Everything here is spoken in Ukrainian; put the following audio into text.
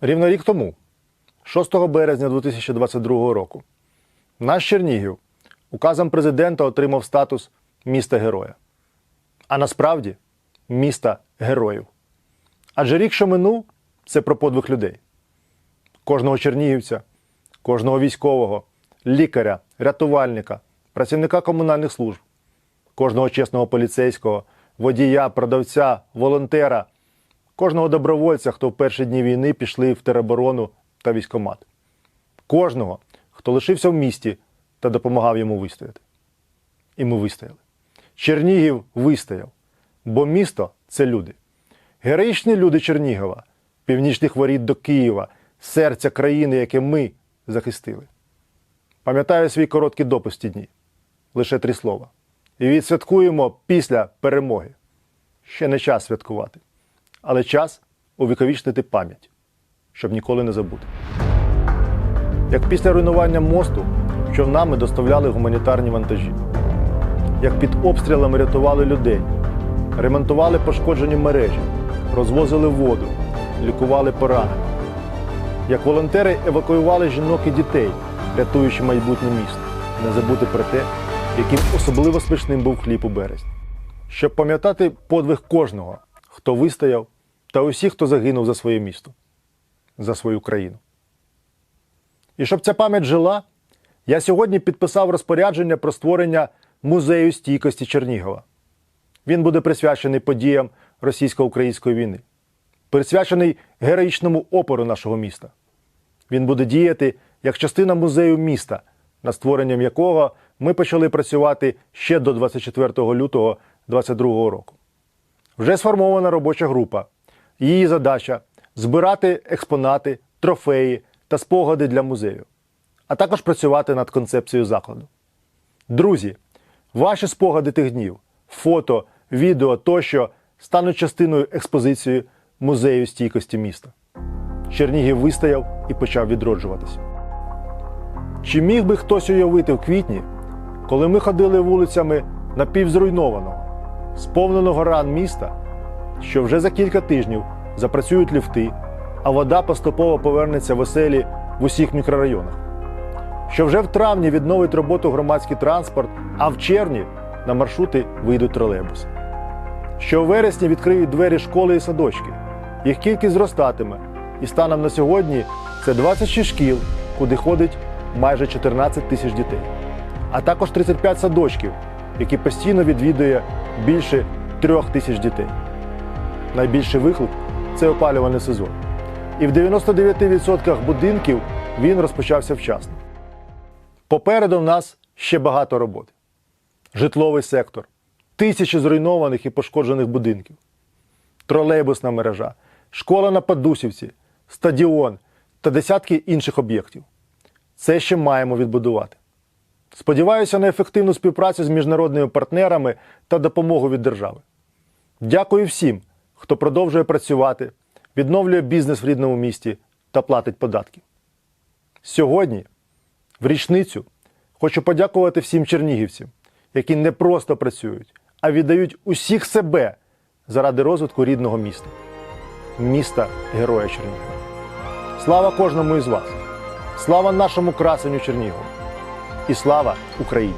Рівно рік тому, 6 березня 2022 року, наш Чернігів указом президента отримав статус міста героя. А насправді міста героїв. Адже рік, що минув, це про подвиг людей. Кожного чернігівця, кожного військового, лікаря, рятувальника, працівника комунальних служб, кожного чесного поліцейського, водія, продавця, волонтера, кожного добровольця, хто в перші дні війни пішли в тероборону та військомат, кожного, хто лишився в місті та допомагав йому вистояти. І ми вистояли. Чернігів вистояв, бо місто це люди. Героїчні люди Чернігова, північних воріт до Києва, серця країни, яке ми захистили. Пам'ятаю свій короткий допис ті дні. Лише три слова. І відсвяткуємо після перемоги. Ще не час святкувати, але час увіковічнити пам'ять, щоб ніколи не забути. Як після руйнування мосту човнами доставляли гуманітарні вантажі, як під обстрілами рятували людей, ремонтували пошкоджені мережі, розвозили воду, лікували поранених, як волонтери евакуювали жінок і дітей, рятуючи майбутнє місто, не забути про те, яким особливо смачним був хліб у березні. Щоб пам'ятати подвиг кожного, хто вистояв, та усіх, хто загинув за своє місто, за свою країну. І щоб ця пам'ять жила, я сьогодні підписав розпорядження про створення музею стійкості Чернігова. Він буде присвячений подіям російсько-української війни, присвячений героїчному опору нашого міста. Він буде діяти як частина музею міста, над створенням якого ми почали працювати ще до 24 лютого 2022 року. Вже сформована робоча група. Її задача збирати експонати, трофеї та спогади для музею, а також працювати над концепцією закладу. Друзі, ваші спогади тих днів, фото, відео тощо стануть частиною експозиції музею стійкості міста. Чернігів вистояв і почав відроджуватися. Чи міг би хтось уявити в квітні, коли ми ходили вулицями напівзруйнованого, сповненого ран міста, що вже за кілька тижнів запрацюють ліфти, а вода поступово повернеться в оселі в усіх мікрорайонах? Що вже в травні відновить роботу громадський транспорт, а в червні на маршрути вийдуть тролейбуси? Що в вересні відкриють двері школи і садочки, їх кількість зростатиме, і станом на сьогодні це 26 шкіл, куди ходить майже 14 тисяч дітей, а також 35 садочків, які постійно відвідує більше трьох тисяч дітей. Найбільший виклик це опалювальний сезон. І в 99% будинків він розпочався вчасно. Попереду в нас ще багато роботи. Житловий сектор, тисячі зруйнованих і пошкоджених будинків, тролейбусна мережа, школа на Падусівці, стадіон та десятки інших об'єктів. Це ще маємо відбудувати. Сподіваюся на ефективну співпрацю з міжнародними партнерами та допомогу від держави. Дякую всім, хто продовжує працювати, відновлює бізнес в рідному місті та платить податки. Сьогодні, в річницю, хочу подякувати всім чернігівцям, які не просто працюють, а віддають усіх себе заради розвитку рідного міста, міста Героя Чернігова. Слава кожному із вас! Слава нашому красенню Чернігову! І слава Україні!